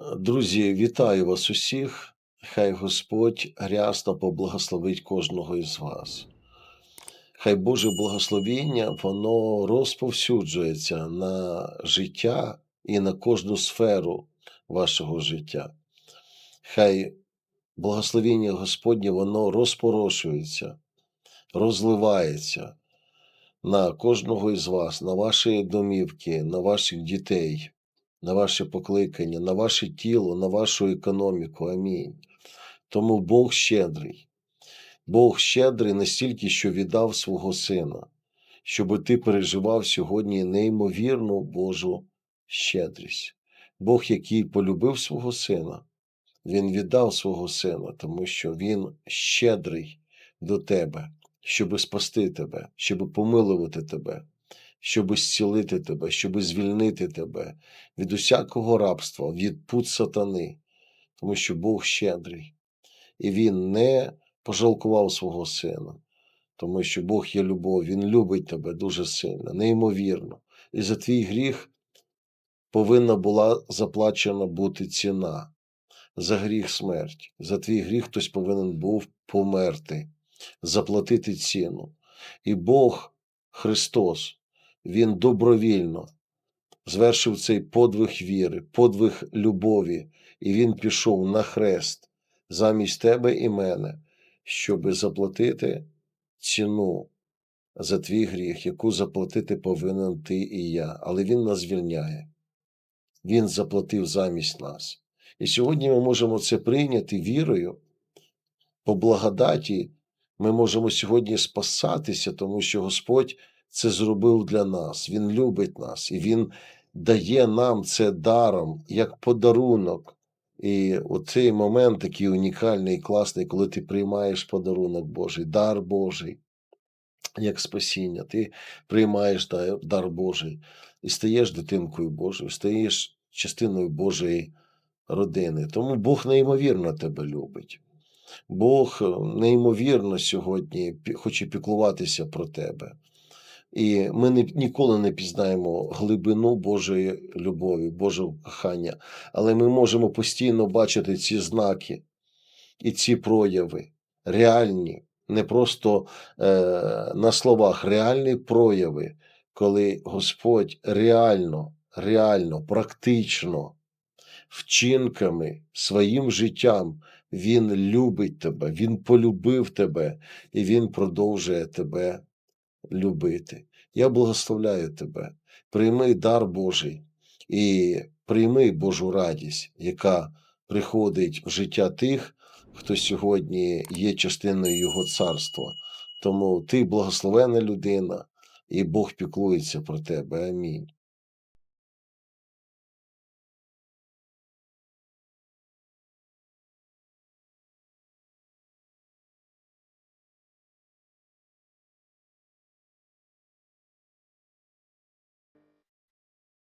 Друзі, вітаю вас усіх. Хай Господь рясно поблагословить кожного із вас. Хай Боже благословіння воно розповсюджується на життя і на кожну сферу вашого життя. Хай благословіння Господнє воно розпорошується, розливається на кожного із вас, на ваші домівки, на ваших дітей, на ваше покликання, на ваше тіло, на вашу економіку. Амінь. Тому Бог щедрий. Бог щедрий настільки, що віддав свого сина, щоб ти переживав сьогодні неймовірну Божу щедрість. Бог, який полюбив свого сина, Він віддав свого сина, тому що Він щедрий до тебе, щоб спасти тебе, щоб помилувати тебе, щоб зцілити тебе, щоб звільнити тебе від усякого рабства, від пут сатани, тому що Бог щедрий. І Він не пожалкував свого сина, тому що Бог є любов, Він любить тебе дуже сильно, неймовірно. І за твій гріх повинна була заплачена бути ціна. За гріх смерть. За твій гріх хтось повинен був померти, заплатити ціну. І Бог Христос, Він добровільно звершив цей подвиг віри, подвиг любові, і Він пішов на хрест замість тебе і мене, щоби заплатити ціну за твій гріх, яку заплатити повинен ти і я. Але Він нас звільняє. Він заплатив замість нас. І сьогодні ми можемо це прийняти вірою. По благодаті ми можемо сьогодні спасатися, тому що Господь це зробив для нас. Він любить нас і Він дає нам це даром як подарунок. І оцей момент такий унікальний і класний, коли ти приймаєш подарунок Божий, дар Божий, як спасіння, ти приймаєш дар- Божий і стаєш дитинкою Божою, стаєш частиною Божої родини. Тому Бог неймовірно тебе любить. Бог е, неймовірно сьогодні хоче піклуватися про тебе. І ми не, ніколи не пізнаємо глибину Божої любові, Божого кохання, але ми можемо постійно бачити ці знаки і ці прояви реальні, не просто е, на словах, реальні прояви, коли Господь реально, реально, практично, вчинками, своїм життям Він любить тебе, Він полюбив тебе і Він продовжує тебе любити. Я благословляю тебе. Прийми дар Божий і прийми Божу радість, яка приходить в життя тих, хто сьогодні є частиною Його царства. Тому ти благословена людина, і Бог піклується про тебе. Амінь.